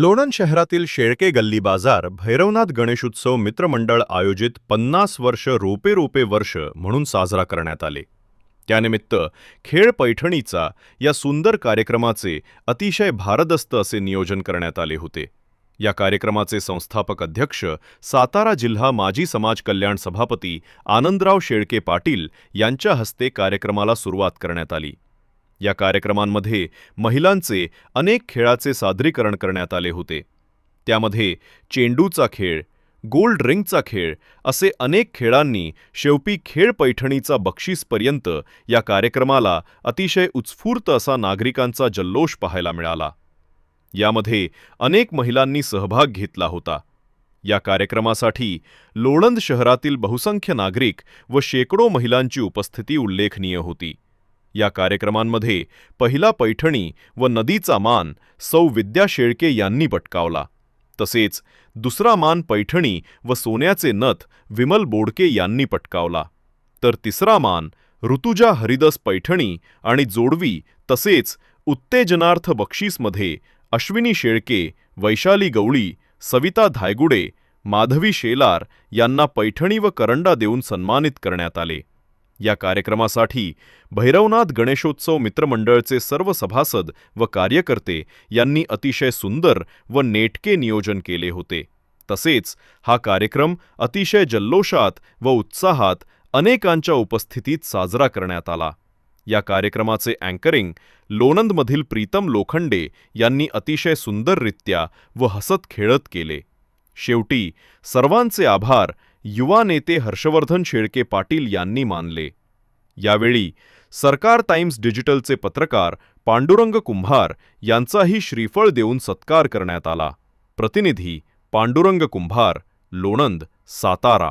लोणंद शहरातील शेळके गल्ली बाजार भैरवनाथ गणेशोत्सव मित्रमंडळ आयोजित पन्नास वर्ष रोपे रोपे वर्ष म्हणून साजरा करण्यात आले. त्यानिमित्त खेळ पैठणीचा या सुंदर कार्यक्रमाचे अतिशय भारदस्त असे नियोजन करण्यात आले होते. या कार्यक्रमाचे संस्थापक अध्यक्ष सातारा जिल्हा माजी समाज कल्याण सभापती आनंदराव शेळके पाटील यांच्या हस्ते कार्यक्रमाला सुरुवात करण्यात आली. या कार्यक्रमांमध्ये महिलांचे अनेक खेळाचे सादरीकरण करण्यात आले होते. त्यामध्ये चेंडूचा खेळ गोल्ड रिंगचा खेळ असे अनेक खेळांनी शेवटी खेळ पैठणीचा बक्षीसपर्यंत या कार्यक्रमाला अतिशय उत्स्फूर्त असा नागरिकांचा जल्लोष पाहायला मिळाला. यामध्ये अनेक महिलांनी सहभाग घेतला होता. या कार्यक्रमासाठी लोणंद शहरातील बहुसंख्य नागरिक व शेकडो महिलांची उपस्थिती उल्लेखनीय होती. या कार्यक्रमांमध्ये पहिला पैठणी व नदीचा मान सौ विद्या शेळके यांनी पटकावला. तसेच दुसरा मान पैठणी व सोन्याचे नथ विमल बोडके यांनी पटकावला. तर तिसरा मान ऋतुजा हरिदस पैठणी आणि जोडवी तसेच उत्तेजनार्थ बक्षीसमध्ये अश्विनी शेळके वैशाली गवळी सविता धायगुडे माधवी शेलार यांना पैठणी व करंडा देऊन सन्मानित करण्यात आले. या कार्यक्रमासाठी भैरवनाथ गणेशोत्सव मित्रमंडळचे सर्व सभासद व कार्यकर्ते यांनी अतिशय सुंदर व नेटके नियोजन केले होते. तसेच हा कार्यक्रम अतिशय जल्लोषात व उत्साहात अनेकांच्या उपस्थितीत साजरा करण्यात आला. या कार्यक्रमाचे अँकरिंग लोणंदमधील प्रीतम लोखंडे यांनी अतिशय सुंदररित्या व हसत खेळत केले. शेवटी सर्वांचे आभार युवा नेते हर्षवर्धन शेळके पाटील यांनी मानले. यावेळी सरकार टाइम्स डिजिटलचे पत्रकार पांडुरंग कुंभार यांचाही श्रीफळ देऊन सत्कार करण्यात आला. प्रतिनिधी पांडुरंग कुंभार लोणंद सातारा.